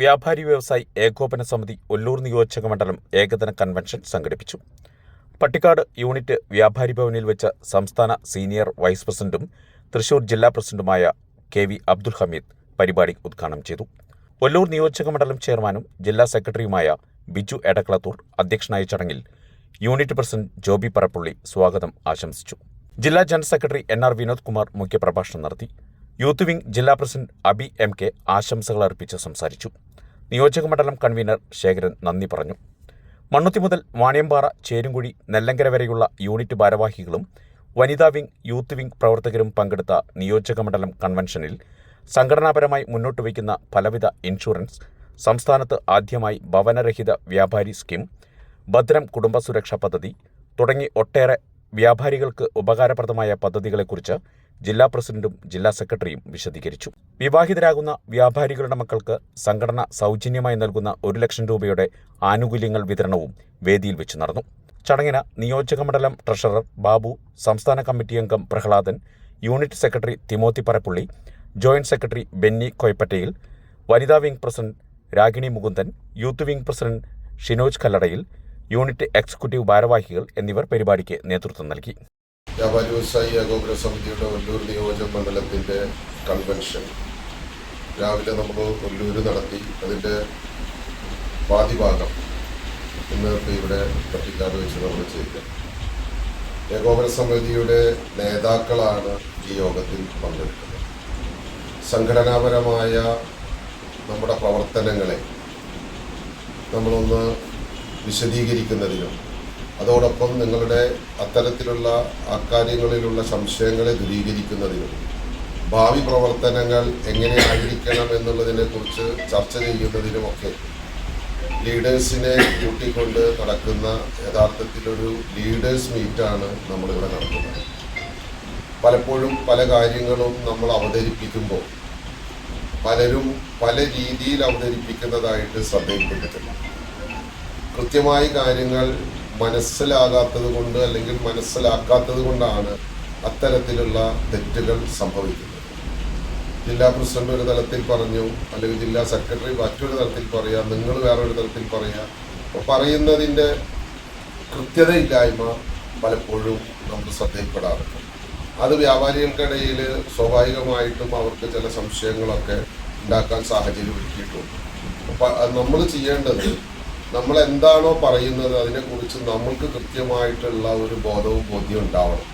വ്യാപാരി വ്യവസായി ഏകോപന സമിതി ഒല്ലൂർ നിയോജക മണ്ഡലം ഏകദിന കൺവെൻഷൻ സംഘടിപ്പിച്ചു. പട്ടിക്കാട് യൂണിറ്റ് വ്യാപാരി ഭവനിൽ വെച്ച് സംസ്ഥാന സീനിയർ വൈസ് പ്രസിഡന്റും തൃശൂർ ജില്ലാ പ്രസിഡന്റുമായ കെ വി അബ്ദുൽ ഹമീദ് പരിപാടി ഉദ്ഘാടനം ചെയ്തു. ഒല്ലൂർ നിയോജക മണ്ഡലം ചെയർമാനും ജില്ലാ സെക്രട്ടറിയുമായ ബിജു എടക്കളത്തൂർ അധ്യക്ഷനായ ചടങ്ങിൽ യൂണിറ്റ് പ്രസിഡന്റ് ജോബി പറപ്പുള്ളി സ്വാഗതം ആശംസിച്ചു. ജില്ലാ general secretary N R Vinod Kumar മുഖ്യപ്രഭാഷണം നടത്തി. യൂത്ത് വിംഗ് ജില്ലാ പ്രസിഡന്റ് അബി എം കെ ആശംസകൾ അർപ്പിച്ച് സംസാരിച്ചു. നിയോജക മണ്ഡലം കൺവീനർ ശേഖരൻ നന്ദി പറഞ്ഞു. മണ്ണുത്തി മുതൽ വാണിയമ്പാറ ചേരുംകുഴി നെല്ലങ്കര വരെയുള്ള യൂണിറ്റ് ഭാരവാഹികളും വനിതാ വിംഗ് യൂത്ത് വിംഗ് പ്രവർത്തകരും പങ്കെടുത്ത നിയോജക മണ്ഡലം കൺവെൻഷനിൽ സംഘടനാപരമായി മുന്നോട്ട് വയ്ക്കുന്ന പലവിധ ഇൻഷുറൻസ് സംസ്ഥാനത്ത് ആദ്യമായി ഭവനരഹിത വ്യാപാരി സ്കീം ഭദ്രം കുടുംബ സുരക്ഷാ പദ്ധതി തുടങ്ങി ഒട്ടേറെ വ്യാപാരികൾക്ക് ഉപകാരപ്രദമായ പദ്ധതികളെക്കുറിച്ച് ജില്ലാ പ്രസിഡന്റും ജില്ലാ സെക്രട്ടറിയും വിശദീകരിച്ചു. വിവാഹിതരാകുന്ന വ്യാപാരികളുടെ മക്കൾക്ക് സംഘടന സൗജന്യമായി നൽകുന്ന ഒരു ലക്ഷം രൂപയുടെ ആനുകൂല്യങ്ങൾ വിതരണവും വേദിയിൽ വെച്ച് നടന്നു. ചടങ്ങിന് നിയോജക മണ്ഡലം ട്രഷറർ ബാബു സംസ്ഥാന കമ്മിറ്റി അംഗം Prahladan unit secretary Timothy Parappully joint secretary Benny കൊയ്പ്പറ്റയിൽ വനിതാ wing president Ragini Mukundan youth wing president Shinoj കല്ലടയിൽ unit executive ഭാരവാഹികൾ എന്നിവർ പരിപാടിക്ക് നേതൃത്വം നൽകി. വ്യാപാരി വ്യവസായി ഏകോപന സമിതിയുടെ ഒല്ലൂർ നിയോജക മണ്ഡലത്തിന്റെ കൺവെൻഷൻ രാവിലെ നമ്മൾ ഒല്ലൂർ നടത്തി അതിന്റെ പാതിഭാഗം ഇന്ന് ഇവിടെ പട്ടിക്കാട് വെച്ച് നമ്മൾ ചെയ്ത് ഏകോപന സമിതിയുടെ നേതാക്കളാണ് ഈ യോഗത്തിൽ പങ്കെടുക്കുന്നത്. സംഘടനാപരമായ നമ്മുടെ പ്രവർത്തനങ്ങളെ നമ്മളൊന്ന് വിശദീകരിക്കുന്നതിനും അതോടൊപ്പം നിങ്ങളുടെ അത്തരത്തിലുള്ള അക്കാര്യങ്ങളിലുള്ള സംശയങ്ങളെ ദൂരീകരിക്കുന്നതിനും ഭാവി പ്രവർത്തനങ്ങൾ എങ്ങനെയായിരിക്കണം എന്നുള്ളതിനെ കുറിച്ച് ചർച്ച ചെയ്യുന്നതിനുമൊക്കെ ലീഡേഴ്സിനെ കൂട്ടിക്കൊണ്ട് നടക്കുന്ന യഥാർത്ഥത്തിലൊരു ലീഡേഴ്സ് മീറ്റാണ് നമ്മളിവിടെ നടത്തുന്നത്. പലപ്പോഴും പല കാര്യങ്ങളും നമ്മൾ അവതരിപ്പിക്കുമ്പോൾ പലരും പല രീതിയിൽ അവതരിപ്പിക്കുന്നതായിട്ട് ശ്രദ്ധയിൽപ്പെട്ടിട്ടുണ്ട് കൃത്യമായി കാര്യങ്ങൾ മനസ്സിലാകാത്തത് കൊണ്ട് അല്ലെങ്കിൽ മനസ്സിലാക്കാത്തത് കൊണ്ടാണ് അത്തരത്തിലുള്ള തെറ്റുകൾ സംഭവിക്കുന്നത്. ജില്ലാ പ്രസിഡന്റ് ഒരു തലത്തിൽ പറഞ്ഞു അല്ലെങ്കിൽ ജില്ലാ സെക്രട്ടറി മറ്റൊരു തലത്തിൽ പറയാം നിങ്ങൾ വേറൊരു തലത്തിൽ പറയാം. അപ്പോൾ പറയുന്നതിന്റെ കൃത്യതയില്ലായ്മ പലപ്പോഴും നമുക്ക് ശ്രദ്ധയിൽപ്പെടാറുണ്ട്. അത് വ്യാപാരികൾക്കിടയിൽ സ്വാഭാവികമായിട്ടും അവർക്ക് ചില സംശയങ്ങളൊക്കെ ഉണ്ടാക്കാൻ സാഹചര്യം ഒരുക്കിയിട്ടുണ്ട്. അപ്പം നമ്മൾ ചെയ്യേണ്ടത് നമ്മൾ എന്താണോ പറയുന്നത് അതിനെക്കുറിച്ച് നമുക്ക് കൃത്യമായിട്ടുള്ള ഒരു ബോധവും ബോധ്യവും ഉണ്ടാവണം.